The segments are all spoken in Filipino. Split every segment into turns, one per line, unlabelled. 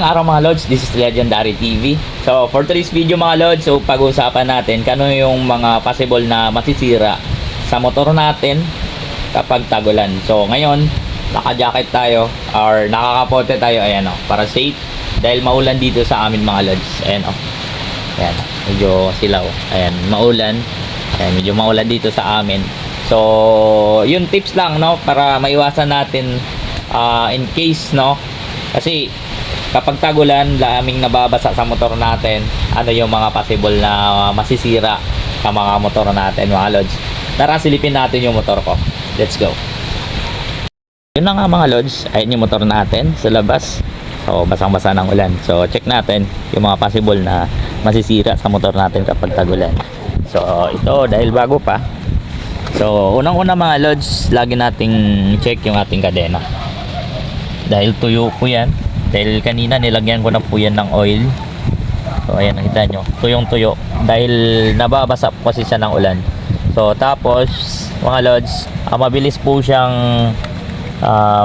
Ang araw mga Lods, this is Legendary TV. So for today's video mga Lods, so pag-uusapan natin kano yung mga possible na masisira sa motor natin kapag tagulan. So ngayon, naka-jacket tayo or nakakapote tayo, ayan o, para safe. Dahil maulan dito sa amin mga Lods. Ayan o. Ayan, medyo silaw. Ayan, maulan. Ayan, medyo maulan dito sa amin. So, yun tips lang, no? Para maiwasan natin ah, in case, no? Kasi, kapag tagulan, laming nababasa sa motor natin, ano yung mga possible na masisira sa mga motor natin, mga lods. Tara, silipin natin yung motor ko. Let's go. Yun na nga mga lods, ayun yung motor natin sa labas. So, basang-basa ng ulan. So, check natin yung mga possible na masisira sa motor natin kapag tagulan. So, ito dahil bago pa. So, unang-una mga lods, lagi nating check yung ating kadena. Dahil tuyo po yan. Dahil kanina nilagyan ko na po yan ng oil. So, ayan, nakita nyo. Tuyong-tuyo. Dahil nababasa po kasi siya ng ulan. So, tapos, mga lods, ah, mabilis po siyang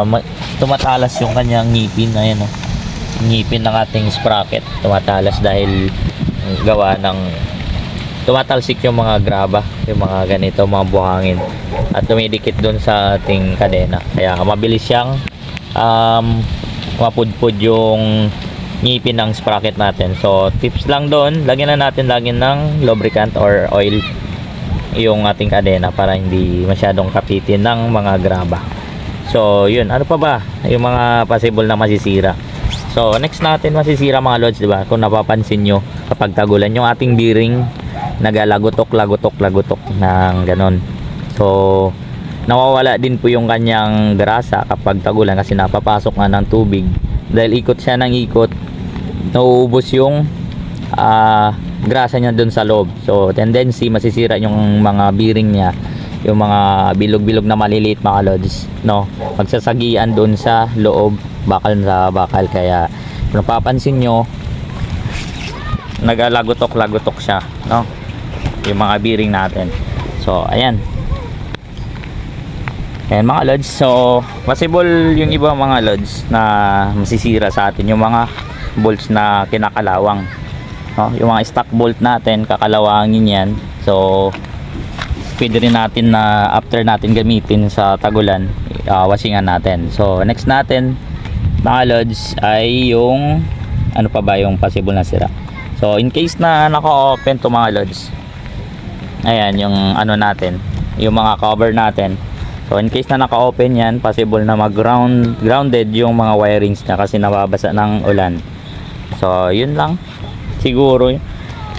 ma- tumatalas yung kanyang ngipin. Ayan, oh. Ngipin ng ating sprocket. Tumatalas dahil gawa ng tumatalsik yung mga graba, yung mga ganito, mga buhangin at dumidikit dun sa ating kadena. Kaya mabilis siyang um, mapudpud yung ngipin ng sprocket natin. So, tips lang doon, lagyan na natin lagi ng lubricant or oil yung ating kadena para hindi masyadong kapitin ng mga graba. So, yun. Ano pa ba? Yung mga possible na masisira. So, next natin masisira mga lods, di ba? Kung napapansin nyo, kapag tagulan, yung ating bearing, nagalagutok, lagutok, lagutok ng ganon. So, nawawala din po yung kanyang grasa kapag tagulan kasi napapasok nga ng tubig. Dahil ikot siya ng ikot, nauubos yung ah, grasa niya dun sa loob. So, tendency, masisira yung mga bearing niya yung mga bilog-bilog na maliliit mga lods no? Magsasagian doon sa loob bakal sa bakal. Kaya kung napapansin nyo nagalagotok-lagotok siya no? Yung mga bearing natin. So ayan ayan mga lods. So possible yung iba mga lods na masisira sa atin. Yung mga bolts na kinakalawang. No? yung mga stock bolt natin kakalawangin yan. So pwede rin natin na after natin gamitin sa tagulan uh, wasingan natin. So next natin mga lods ay yung ano pa ba yung possible na sira? So in case na naka-open to mga lods ayan yung ano natin yung mga cover natin so in case na naka-open yan possible na mag ground grounded yung mga wirings niya kasi nababasa ng ulan. So yun lang. Siguro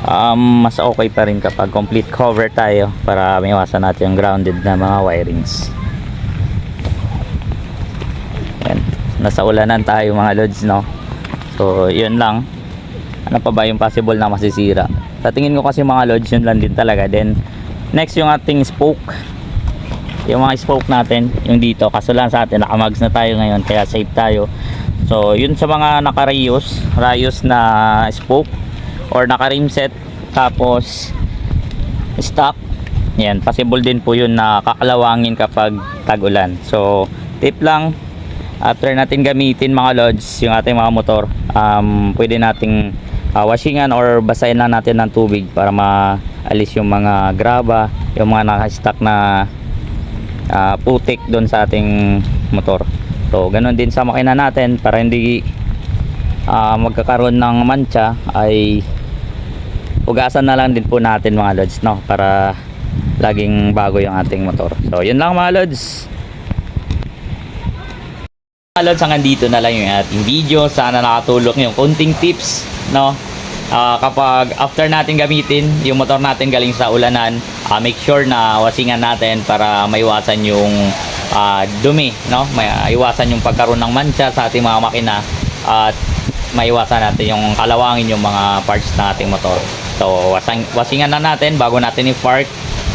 um, mas okay pa rin kapag complete cover tayo para maiwasan natin yung grounded na mga wirings. Yan nasa ulanan tayo mga lods no? So yun lang. Ano pa ba yung possible na masisira? Sa tingin ko kasi mga lods yun lang din talaga. Then next yung ating spoke yung mga spoke natin yung dito kaso lang sa atin nakamags na tayo ngayon kaya safe tayo. So yun sa mga naka rayos rayos na spoke or naka rim set tapos stock yan possible din po yun na kakalawangin kapag tag-ulan. So tip lang after natin gamitin mga lods yung ating mga motor um, pwede nating uh, washingan or basahin lang natin ng tubig para maalis yung mga graba yung mga naka-stock na uh, putik doon sa ating motor. So ganun din sa makina natin para hindi uh, magkakaroon ng mancha ay ugasan na lang din po natin mga lods no? Para laging bago yung ating motor. So yun lang mga lods. Mga lods hanggang dito na lang yung ating video. Sana nakatulong yung konting tips no Ah, kapag after natin gamitin yung motor natin galing sa ulanan ah, make sure na wasingan natin para maiwasan yung ah, dumi no? Maiwasan yung pagkaroon ng mancha sa ating mga makina at maiwasan natin yung kalawangin yung mga parts ng ating motor. So wasang, wasingan na natin bago natin i-park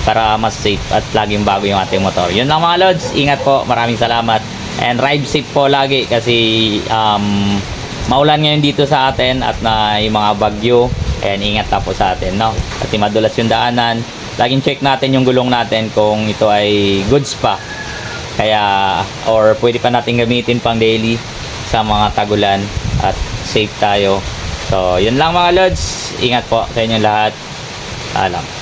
para mas safe at laging bago yung ating motor. Yun lang mga lods. Ingat po. Maraming salamat. And ride safe po lagi kasi um, maulan ngayon dito sa atin at na yung mga bagyo ayan ingat na po sa atin no kasi madulas yung daanan laging check natin yung gulong natin kung ito ay goods pa kaya or pwede pa natin gamitin pang daily sa mga tagulan at safe tayo. So, yun lang mga lods. Ingat po sa inyo lahat. Alam.